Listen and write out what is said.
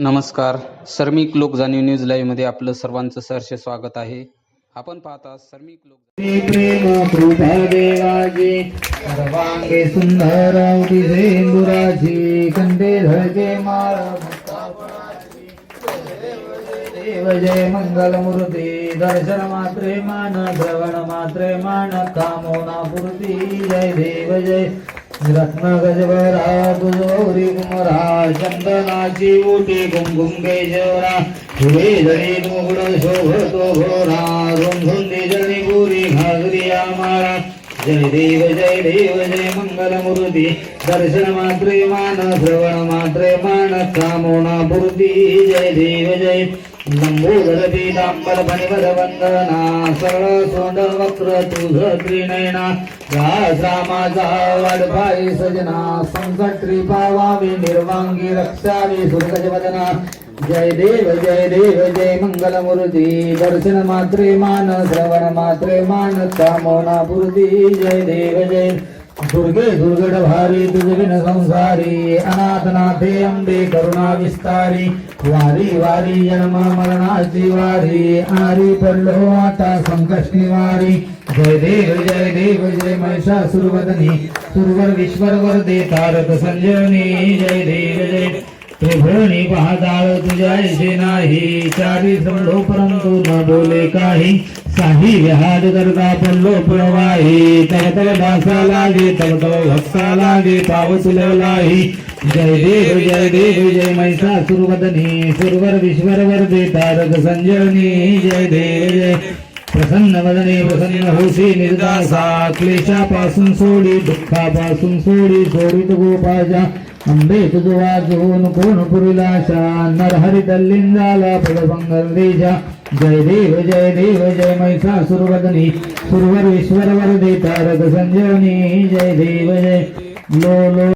नमस्कार. सर्मिक लोक जाणीव न्यूज लाईव्हमध्ये आपलं सर्वांचं सहर्ष स्वागत आहे. आपण पाहता सर्मिक लोक प्रेम कृपा देवाची सर्वांगे सुंदर अवटी सेंदुराची धळके माळ देव जय मंगल मूर्ती दर्शन मात्रे मान श्रवण मात्रे मान कामोना पूर्ती जय देव जय रत्न गजबरा तुझोरी कुमरा चंदनाची ओटी कुंकुम केशवरा फुले जळी मुगड शोभतो घोरा रुंधुंदी जळी पुरी घागरी आमारा. जय देव जय देव जय मंगल मूर्ती. दर्शन मात्रे मान श्रवण मात्रे मान कामोना पूर्ती. जय देव जय लंबोदर पीतांबर फणिपद वंदना सरळ सोंड वक्र तुझ त्रिनयना राज रामाचा सजना संकट पावावी निर्वांगी रक्षावी सुरगज वदना जय देव जय देव जय मंगल मूर्ती दर्शन मात्रे मान श्रवण मात्रे मान कामोना पूर्ती जय देव जय दुर्गे दुर्गड भारी तुझ संसारी अनाथनाथे अंबे करुणा विस्तारी वारी वारी जन्म मरणाची वारी आरी पडलो आता संकट निवारी जय देव जय देव जय महिषासुरवदनी सुरवर विश्वर वरदे तारक संजयनी जय देव जय त्रिभुवनी पहाजाळ तुझ्या ऐसे नाही चारी समडो परंतु न बोले काही. साही विहार करता पल्लो प्रवाही तव तव दासा लागे तव तव भक्ता लागे पावस लाही. जय देव जय देव जय महिषा सुरवदनी सुरवर विश्वर वर्दे तारक संजयनी जय देव जय. प्रसन्न वदने प्रसन्न होशी निर्दासा क्लेशापासून सोडी दुःखापासून सोडी सोडित गोपाजा अंबे तुझ वाचून कोण पुरिलाशा नरहरी तल्लिंगाला पदभंगलेजा जय देव जय देव जय महिषा सुरवदनी सुरवर विश्वर वरदे तारक संजनी जय देव जय लो लो